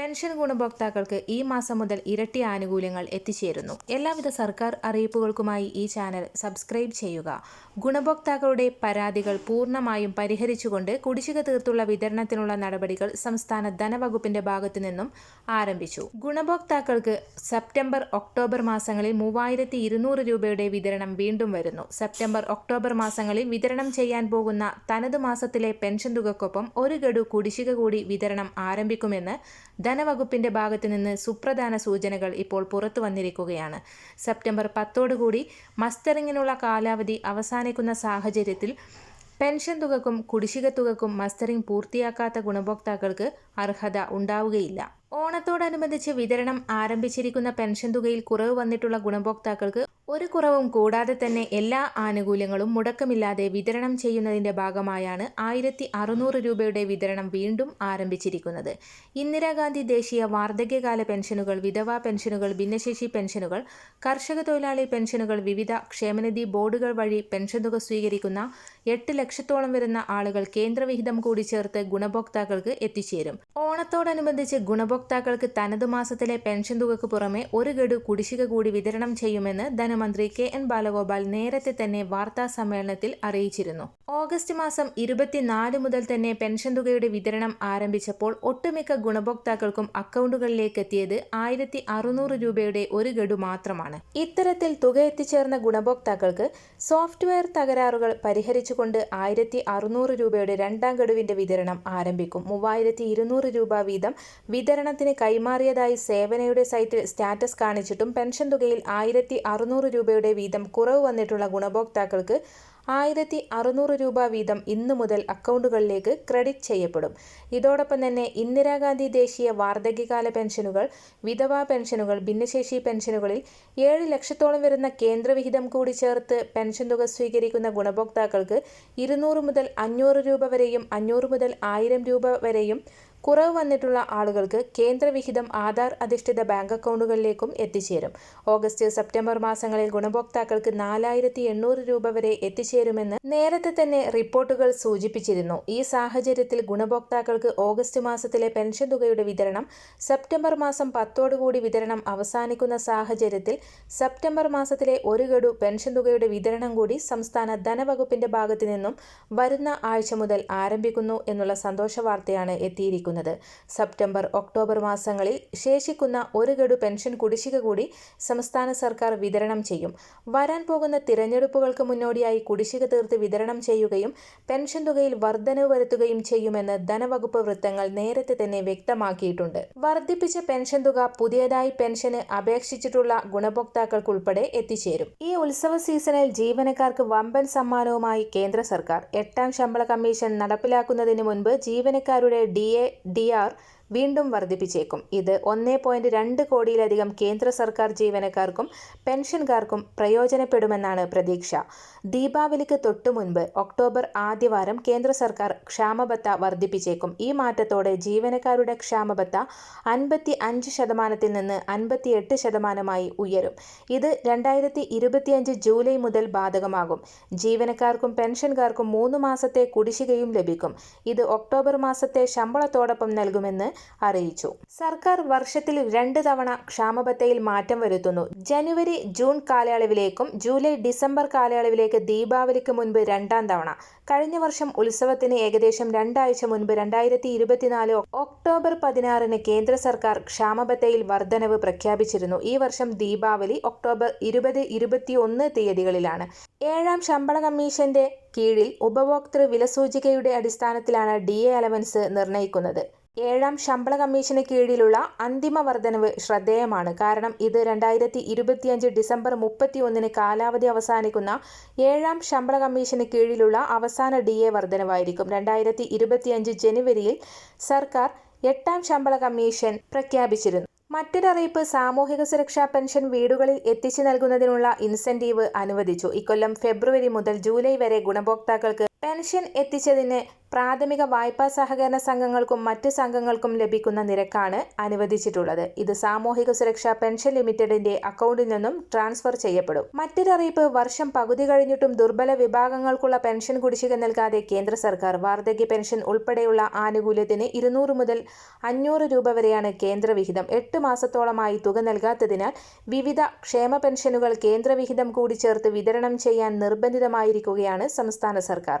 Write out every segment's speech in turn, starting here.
Pension ഗുണഭോക്താക്കൾക്ക് ഈ മാസം മുതൽ ഇരട്ടി ആനുകൂല്യങ്ങൾ എത്തിച്ചേരുന്നു. എല്ലാവിധ സർക്കാർ അറിയിപ്പുകൾക്കുമായി ഈ ചാനൽ സബ്സ്ക്രൈബ് ചെയ്യുക. ഗുണഭോക്താക്കളുടെ പരാതികൾ പൂർണമായും പരിഹരിച്ചുകൊണ്ട് കുടിശ്ശിക തീർത്തുള്ള വിതരണത്തിനുള്ള നടപടികൾ സംസ്ഥാന ധനവകുപ്പിന്റെ ഭാഗത്തു നിന്നും ആരംഭിച്ചു. ഗുണഭോക്താക്കൾക്ക് സെപ്റ്റംബർ ഒക്ടോബർ മാസങ്ങളിൽ മൂവായിരത്തി ഇരുന്നൂറ് രൂപയുടെ വിതരണം വീണ്ടും വരുന്നു. സെപ്റ്റംബർ ഒക്ടോബർ മാസങ്ങളിൽ വിതരണം ചെയ്യാൻ പോകുന്ന തനത് മാസത്തിലെ പെൻഷൻ തുകക്കൊപ്പം ഒരു ഗഡു കുടിശ്ശിക കൂടി വിതരണം ആരംഭിക്കുമെന്ന് ധനവകുപ്പിന്റെ ഭാഗത്തുനിന്ന് സുപ്രധാന സൂചനകൾ ഇപ്പോൾ പുറത്തു വന്നിരിക്കുകയാണ്. സെപ്റ്റംബർ പത്തോടുകൂടി മസ്റ്ററിങ്ങിനുള്ള കാലാവധി അവസാനിക്കുന്ന സാഹചര്യത്തിൽ പെൻഷൻ തുകക്കും കുടിശ്ശിക തുകക്കും മസ്റ്ററിംഗ് പൂർത്തിയാക്കാത്ത ഗുണഭോക്താക്കൾക്ക് അർഹത ഉണ്ടാവുകയില്ല. ഓണത്തോടനുബന്ധിച്ച് വിതരണം ആരംഭിച്ചിരിക്കുന്ന പെൻഷൻ തുകയിൽ കുറവ് വന്നിട്ടുള്ള ഗുണഭോക്താക്കൾക്ക് ഒരു കുറവും കൂടാതെ തന്നെ എല്ലാ ആനുകൂല്യങ്ങളും മുടക്കമില്ലാതെ വിതരണം ചെയ്യുന്നതിന്റെ ഭാഗമായാണ് ആയിരത്തി അറുന്നൂറ് രൂപയുടെ വിതരണം വീണ്ടും ആരംഭിച്ചിരിക്കുന്നത്. ഇന്ദിരാഗാന്ധി ദേശീയ വാർദ്ധക്യകാല പെൻഷനുകൾ വിധവാ പെൻഷനുകൾ ഭിന്നശേഷി പെൻഷനുകൾ കർഷക തൊഴിലാളി പെൻഷനുകൾ വിവിധ ക്ഷേമനിധി ബോർഡുകൾ വഴി പെൻഷൻ തുക സ്വീകരിക്കുന്ന എട്ട് ലക്ഷത്തോളം വരുന്ന ആളുകൾ കേന്ദ്രവിഹിതം കൂടി ചേർത്ത് ഗുണഭോക്താക്കൾക്ക് എത്തിച്ചേരും. ഓണത്തോടനുബന്ധിച്ച് ഗുണഭോക്താക്കൾക്ക് തനതു മാസത്തിലെ പെൻഷൻ തുകക്ക് പുറമെ ഒരു ഗഡു കുടിശ്ശിക കൂടി വിതരണം ചെയ്യുമെന്ന് ധനമന്ത്രി കെ എൻ ബാലഗോപാൽ നേരത്തെ തന്നെ വാർത്താ സമ്മേളനത്തിൽ അറിയിച്ചിരുന്നു. ഓഗസ്റ്റ് മാസം ഇരുപത്തിനാല് മുതൽ തന്നെ പെൻഷൻ തുകയുടെ വിതരണം ആരംഭിച്ചപ്പോൾ ഒട്ടുമിക്ക ഗുണഭോക്താക്കൾക്കും അക്കൗണ്ടുകളിലേക്ക് എത്തിയത് ആയിരത്തി അറുന്നൂറ് രൂപയുടെ ഒരു ഗഡു മാത്രമാണ്. ഇത്തരത്തിൽ തുക എത്തിച്ചേർന്ന ഗുണഭോക്താക്കൾക്ക് സോഫ്റ്റ്വെയർ തകരാറുകൾ പരിഹരിച്ചുകൊണ്ട് ആയിരത്തി അറുന്നൂറ് രൂപയുടെ രണ്ടാം ഗഡുവിന്റെ വിതരണം ആരംഭിക്കും. മൂവായിരത്തി ഇരുന്നൂറ് രൂപ വീതം വിതരണത്തിന് കൈമാറിയതായി സേവനയുടെ സൈറ്റിൽ സ്റ്റാറ്റസ് കാണിച്ചിട്ടും പെൻഷൻ തുകയിൽ ആയിരത്തി അറുന്നൂറ് രൂപയുടെ വീതം കുറവ് വന്നിട്ടുള്ള ഗുണഭോക്താക്കൾക്ക് ആയിരത്തി അറുന്നൂറ് രൂപ വീതം ഇന്നു മുതൽ അക്കൗണ്ടുകളിലേക്ക് ക്രെഡിറ്റ് ചെയ്യപ്പെടും. ഇതോടൊപ്പം തന്നെ ഇന്ദിരാഗാന്ധി ദേശീയ വാർദ്ധക്യകാല പെൻഷനുകൾ വിധവാ പെൻഷനുകൾ ഭിന്നശേഷി പെൻഷനുകളിൽ ഏഴ് ലക്ഷത്തോളം വരുന്ന കേന്ദ്രവിഹിതം കൂടി ചേർത്ത് പെൻഷൻ തുക സ്വീകരിക്കുന്ന ഗുണഭോക്താക്കൾക്ക് ഇരുന്നൂറ് മുതൽ അഞ്ഞൂറ് രൂപ വരെയും അഞ്ഞൂറ് മുതൽ ആയിരം രൂപ വരെയും കുറവ് വന്നിട്ടുള്ള ആളുകൾക്ക് കേന്ദ്രവിഹിതം ആധാർ അധിഷ്ഠിത ബാങ്ക് അക്കൗണ്ടുകളിലേക്കും എത്തിച്ചേരും. ഓഗസ്റ്റ് സെപ്റ്റംബർ മാസങ്ങളിൽ ഗുണഭോക്താക്കൾക്ക് നാലായിരത്തി എണ്ണൂറ് രൂപ വരെ എത്തിച്ചേരുമെന്ന് നേരത്തെ തന്നെ റിപ്പോർട്ടുകൾ സൂചിപ്പിച്ചിരുന്നു. ഈ സാഹചര്യത്തിൽ ഗുണഭോക്താക്കൾക്ക് ഓഗസ്റ്റ് മാസത്തിലെ പെൻഷൻ തുകയുടെ വിതരണം സെപ്റ്റംബർ മാസം പത്തോടുകൂടി വിതരണം അവസാനിക്കുന്ന സാഹചര്യത്തിൽ സെപ്റ്റംബർ മാസത്തിലെ ഒരു ഗഡു പെൻഷൻ തുകയുടെ വിതരണം കൂടി സംസ്ഥാന ധനവകുപ്പിന്റെ ഭാഗത്തു നിന്നും വരുന്ന ആഴ്ച മുതൽ ആരംഭിക്കുന്നു എന്നുള്ള സന്തോഷ വാർത്തയാണ് എത്തിയിരിക്കുന്നത്. എത്തിയിരിക്കുന്നത് സെപ്റ്റംബർ ഒക്ടോബർ മാസങ്ങളിൽ ശേഷിക്കുന്ന ഒരു ഗഡു പെൻഷൻ കുടിശ്ശിക കൂടി സംസ്ഥാന സർക്കാർ വിതരണം ചെയ്യും. വരാൻ പോകുന്ന തിരഞ്ഞെടുപ്പുകൾക്ക് മുന്നോടിയായി കുടിശ്ശിക തീർത്ത് വിതരണം ചെയ്യുകയും പെൻഷൻ തുകയിൽ വർധനവ് വരുത്തുകയും ചെയ്യുമെന്ന് ധനവകുപ്പ് വൃത്തങ്ങൾ നേരത്തെ തന്നെ വ്യക്തമാക്കിയിട്ടുണ്ട്. വർദ്ധിപ്പിച്ച പെൻഷൻ തുക പുതിയതായി പെൻഷന് അപേക്ഷിച്ചിട്ടുള്ള ഗുണഭോക്താക്കൾക്ക് ഉൾപ്പെടെ എത്തിച്ചേരും. ഈ ഉത്സവ സീസണിൽ ജീവനക്കാർക്ക് വമ്പൻ സമ്മാനവുമായി കേന്ദ്ര സർക്കാർ. എട്ടാം ശമ്പള കമ്മീഷൻ നടപ്പിലാക്കുന്നതിന് മുൻപ് ജീവനക്കാരുടെ ഡി എ ഡി ആർ വീണ്ടും വർദ്ധിപ്പിച്ചേക്കും. ഇത് ഒന്നേ പോയിന്റ് രണ്ട് കോടിയിലധികം കേന്ദ്ര സർക്കാർ ജീവനക്കാർക്കും പെൻഷൻകാർക്കും പ്രയോജനപ്പെടുമെന്നാണ് പ്രതീക്ഷ. ദീപാവലിക്ക് തൊട്ടു മുൻപ് ഒക്ടോബർ ആദ്യവാരം കേന്ദ്ര സർക്കാർ ക്ഷാമബത്ത വർദ്ധിപ്പിച്ചേക്കും. ഈ മാറ്റത്തോടെ ജീവനക്കാരുടെ ക്ഷാമബത്ത അൻപത്തി അഞ്ച് ശതമാനത്തിൽ നിന്ന് അൻപത്തിയെട്ട് ശതമാനമായി ഉയരും. ഇത് രണ്ടായിരത്തി ഇരുപത്തിയഞ്ച് ജൂലൈ മുതൽ ബാധകമാകും. ജീവനക്കാർക്കും പെൻഷൻകാർക്കും മൂന്ന് മാസത്തെ കുടിശ്ശികയും ലഭിക്കും. ഇത് ഒക്ടോബർ മാസത്തെ ശമ്പളത്തോടൊപ്പം നൽകുമെന്ന് അറിയിച്ചു. സർക്കാർ വർഷത്തിൽ രണ്ട് തവണ ക്ഷാമബത്തയിൽ മാറ്റം വരുത്തുന്നു. ജനുവരി ജൂൺ കാലയളവിലേക്കും ജൂലൈ ഡിസംബർ കാലയളവിലേക്ക് ദീപാവലിക്ക് മുൻപ് രണ്ടാം തവണ. കഴിഞ്ഞ വർഷം ഉത്സവത്തിന് ഏകദേശം രണ്ടാഴ്ച മുൻപ് രണ്ടായിരത്തി ഇരുപത്തിനാല് ഒക്ടോബർ പതിനാറിന് കേന്ദ്ര സർക്കാർ ക്ഷാമബത്തയിൽ വർധനവ് പ്രഖ്യാപിച്ചിരുന്നു. ഈ വർഷം ദീപാവലി ഒക്ടോബർ ഇരുപത് ഇരുപത്തിയൊന്ന് തീയതികളിലാണ്. ഏഴാം ശമ്പള കമ്മീഷന്റെ കീഴിൽ ഉപഭോക്തൃ വിലസൂചികയുടെ അടിസ്ഥാനത്തിലാണ് ഡി എ അലവൻസ് നിർണയിക്കുന്നത് ഏഴാം ശമ്പള കമ്മീഷന് കീഴിലുള്ള അന്തിമ വർധനവ് ശ്രദ്ധേയമാണ്. കാരണം ഇത് രണ്ടായിരത്തി ഇരുപത്തിയഞ്ച് ഡിസംബർ മുപ്പത്തിയൊന്നിന് കാലാവധി അവസാനിക്കുന്ന ഏഴാം ശമ്പള കമ്മീഷന് കീഴിലുള്ള അവസാന ഡി എ വർധനവായിരിക്കും. രണ്ടായിരത്തി ഇരുപത്തിയഞ്ച് ജനുവരിയിൽ സർക്കാർ എട്ടാം ശമ്പള കമ്മീഷൻ പ്രഖ്യാപിച്ചിരുന്നു. മറ്റൊരറിയിപ്പ് സാമൂഹിക സുരക്ഷാ പെൻഷൻ വീടുകളിൽ എത്തിച്ചു നൽകുന്നതിനുള്ള ഇൻസെന്റീവ് അനുവദിച്ചു. ഇക്കൊല്ലം ഫെബ്രുവരി മുതൽ ജൂലൈ വരെ ഗുണഭോക്താക്കൾക്ക് പെൻഷൻ എത്തിച്ചതിന് പ്രാഥമിക വായ്പാ സഹകരണ സംഘങ്ങൾക്കും മറ്റ് സംഘങ്ങൾക്കും ലഭിക്കുന്ന നിരക്കാണ് അനുവദിച്ചിട്ടുള്ളത്. ഇത് സാമൂഹിക സുരക്ഷാ പെൻഷൻ ലിമിറ്റഡിന്റെ അക്കൗണ്ടിൽ നിന്നും ട്രാൻസ്ഫർ ചെയ്യപ്പെടും. മറ്റൊരറിയിപ്പ് വർഷം പകുതി കഴിഞ്ഞിട്ടും ദുർബല വിഭാഗങ്ങൾക്കുള്ള പെൻഷൻ കുടിശ്ശിക നൽകാതെ കേന്ദ്ര സർക്കാർ വാർദ്ധക്യ പെൻഷൻ ഉൾപ്പെടെയുള്ള ആനുകൂല്യത്തിന് ഇരുന്നൂറ് മുതൽ അഞ്ഞൂറ് രൂപ വരെയാണ് കേന്ദ്രവിഹിതം എട്ട് മാസത്തോളമായി തുക നൽകാത്തതിനാൽ വിവിധ ക്ഷേമ പെൻഷനുകൾ കേന്ദ്രവിഹിതം കൂടി ചേർത്ത് വിതരണം ചെയ്യാൻ നിർബന്ധിതമായിരിക്കുകയാണ് സംസ്ഥാന സർക്കാർ.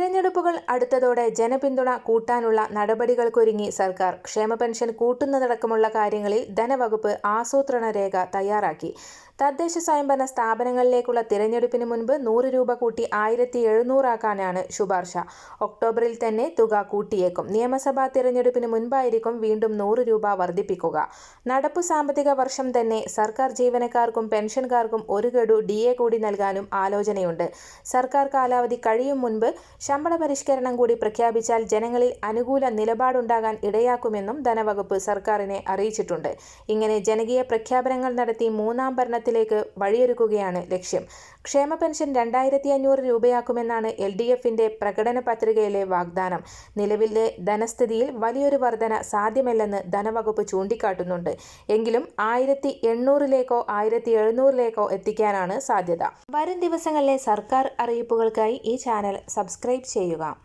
തിരഞ്ഞെടുപ്പുകൾ അടുത്തതോടെ ജനപിന്തുണ കൂട്ടാനുള്ള നടപടികൾക്കൊരുങ്ങി സർക്കാർ. ക്ഷേമ പെൻഷൻ കൂട്ടുന്നതടക്കമുള്ള കാര്യങ്ങളിൽ ധനവകുപ്പ് ആസൂത്രണ രേഖ തയ്യാറാക്കി. തദ്ദേശ സ്വയംഭരണ സ്ഥാപനങ്ങളിലേക്കുള്ള തിരഞ്ഞെടുപ്പിന് മുൻപ് നൂറ് രൂപ കൂട്ടി ആയിരത്തി എഴുന്നൂറാക്കാനാണ് ശുപാർശ. ഒക്ടോബറിൽ തന്നെ തുക കൂട്ടിയേക്കും. നിയമസഭാ തിരഞ്ഞെടുപ്പിന് മുൻപായിരിക്കും വീണ്ടും നൂറ് രൂപ വർദ്ധിപ്പിക്കുക. നടപ്പു സാമ്പത്തിക വർഷം തന്നെ സർക്കാർ ജീവനക്കാർക്കും പെൻഷൻകാർക്കും ഒരു ഗഡു ഡി എ കൂടി നൽകാനും ആലോചനയുണ്ട്. സർക്കാർ കാലാവധി കഴിയും മുൻപ് ശമ്പള പരിഷ്കരണം കൂടി പ്രഖ്യാപിച്ചാൽ ജനങ്ങളിൽ അനുകൂല നിലപാടുണ്ടാകാൻ ഇടയാക്കുമെന്നും ധനവകുപ്പ് സർക്കാരിനെ അറിയിച്ചിട്ടുണ്ട്. ഇങ്ങനെ ജനകീയ പ്രഖ്യാപനങ്ങൾ നടത്തി മൂന്നാം ഭരണത്തിലേക്ക് വഴിയൊരുക്കുകയാണ് ലക്ഷ്യം. ക്ഷേമ പെൻഷൻ രണ്ടായിരത്തി അഞ്ഞൂറ് രൂപയാക്കുമെന്നാണ് എൽ ഡി എഫിന്റെ പ്രകടന പത്രികയിലെ വാഗ്ദാനം. നിലവിലെ ധനസ്ഥിതിയിൽ വലിയൊരു വർധന സാധ്യമല്ലെന്ന് ധനവകുപ്പ് ചൂണ്ടിക്കാട്ടുന്നുണ്ട്. എങ്കിലും ആയിരത്തി എണ്ണൂറിലേക്കോ ആയിരത്തി എഴുന്നൂറിലേക്കോ എത്തിക്കാനാണ് സാധ്യത. വരും ദിവസങ്ങളിലെ സർക്കാർ അറിയിപ്പുകൾക്കായി ഈ ചാനൽ സബ്സ്ക്രൈബ് ചെയ്യുക.